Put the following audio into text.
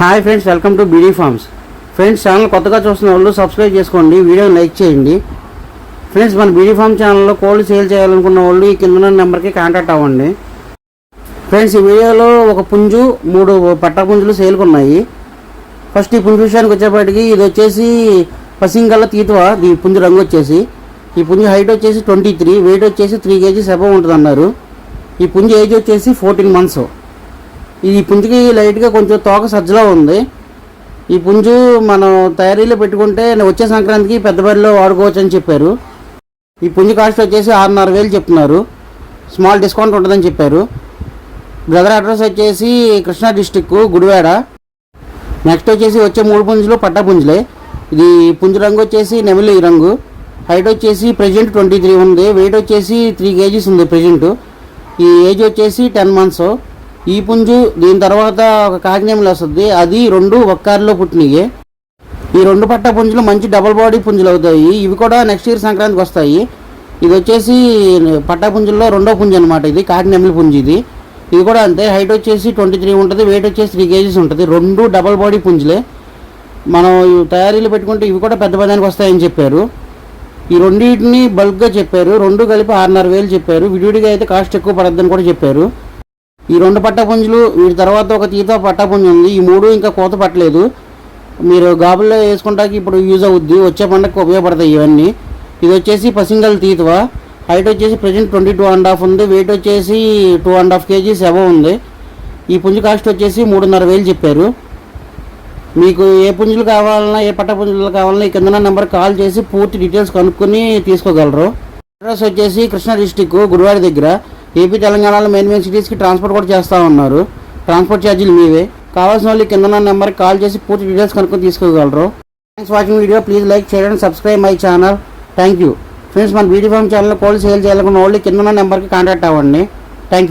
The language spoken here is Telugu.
Hi friends welcome to BD farms. Friends channel కొత్తగా చూస్తున్న వాళ్ళు సబ్స్క్రైబ్ చేసుకోండి వీడియోని లైక్ చేయండి. ఫ్రెండ్స్ మన బీడీ ఫార్మ్ ఛానల్లో కోల్డ్ సేల్ చేయాలనుకున్న వాళ్ళు ఈ కింద నెంబర్కి కాంటాక్ట్ అవ్వండి. ఫ్రెండ్స్ ఈ వీడియోలో ఒక పుంజు మూడు పట్ట పుంజులు సేల్కి ఉన్నాయి ఫస్ట్ ఈ పుంజు విషయానికి వచ్చేప్పటికి ఇది వచ్చేసి పసింగల్ల తీతువ ఈ పుంజు రంగు వచ్చేసి. ఈ పుంజు హైట్ వచ్చేసి ట్వంటీ త్రీ వెయిట్ వచ్చేసి త్రీ కేజీస్ అబవ్ ఉంటుంది అన్నారు ఈ పుంజు ఏజ్ వచ్చేసి ఫోర్టీన్ మంత్స్. ఈ పుంజుకి లైట్గా కొంచెం తోక సజ్జలో ఉంది. ఈ పుంజు మనం తయారీలో పెట్టుకుంటే వచ్చే సంక్రాంతికి పెద్ద బరిలో వాడుకోవచ్చు అని చెప్పారు. ఈ పుంజు కాస్ట్ వచ్చేసి ఆరున్నర వేలు చెప్తున్నారు. స్మాల్ డిస్కౌంట్ ఉంటుందని చెప్పారు. బ్రదర్ అడ్రస్ వచ్చేసి కృష్ణా డిస్టిక్ గుడివాడ. నెక్స్ట్ వచ్చేసి వచ్చే మూడు పుంజులు పట్టా పుంజులే. ఇది పుంజు రంగు వచ్చేసి నెమలి రంగు. హైట్ వచ్చేసి ప్రజెంట్ ట్వంటీ త్రీ ఉంది. వెయిట్ వచ్చేసి త్రీ కేజీస్ ఉంది ప్రజెంట్. ఈ ఏజ్ వచ్చేసి టెన్ మంత్స్. ఈ పుంజు దీని తర్వాత ఒక కాకినేమలు వస్తుంది. అది రెండు ఒక్కారిలో పుట్టినవి ఈ రెండు పట్ట పుంజులు మంచి డబుల్ బాడీ పుంజులు అవుతాయి. ఇవి కూడా నెక్స్ట్ ఇయర్ సంక్రాంతికి వస్తాయి. ఇది వచ్చేసి పట్టా పుంజుల్లో రెండో పుంజు అనమాట ఇది. కాకినెమ్మల పుంజు ఇది. ఇది కూడా అంతే. హైట్ వచ్చేసి ట్వంటీ త్రీ ఉంటుంది. వెయిట్ వచ్చేసి త్రీ కేజీస్ ఉంటుంది. రెండు డబల్ బాడీ పుంజులే. మనం తయారీలు పెట్టుకుంటే ఇవి కూడా పెద్ద పదానికి వస్తాయని చెప్పారు. ఈ రెండింటిని బల్క్గా చెప్పారు. రెండు కలిపి ఆరున్నర వేలు చెప్పారు. విడివిడిగా అయితే కాస్ట్ ఎక్కువ పడద్దని కూడా చెప్పారు. ఈ రెండు పట్టపుంజులు వీటి తర్వాత ఒక తీత పట్టపుంజు ఉంది. ఈ మూడు ఇంకా కోత పట్టలేదు. మీరు గాబుల్లో వేసుకుంటాకి ఇప్పుడు యూజ్ అవుద్ది. వచ్చే పండగకి ఉపయోగపడతాయి ఇవన్నీ. ఇది వచ్చేసి పసింగల్ తీతవా. హైట్ వచ్చేసి present twenty two and half ఉంది. వెయిట్ వచ్చేసి two and half kgs above ఉంది. ఈ పుంజు కాస్ట్ వచ్చేసి మూడున్నర వేలు చెప్పారు. మీకు ఏ పుంజులు కావాలన్నా ఏ పట్ట పుంజులు కావాలన్నా ఈ కింద నెంబర్ కాల్ చేసి పూర్తి డీటెయిల్స్ కనుక్కొని తీసుకోగలరు. అడ్రస్ వచ్చేసి కృష్ణా డిస్టిక్ గుడివాడ దగ్గర. ఏపీ తెలంగాణలో మెయిన్ మెయిన్ సిటీస్కి ట్రాన్స్పోర్ట్ కూడా చేస్తూ ఉన్నారు. ట్రాన్స్పోర్ట్ ఛార్జీలు మీవే. కావాల్సిన వాళ్ళు ఈ కింద నెంబర్కి కాల్ చేసి పూర్తి డీటెయిల్స్ కనుక్కొని తీసుకోగలరు. Thanks watching video. Please like చేయండి subscribe my channel. Thank you. Friends మన BD farm channel cold sale చేయాలనుకున్న వాళ్ళు కింద నెంబర్కి కాంటాక్ట్ అవ్వండి. Thank you.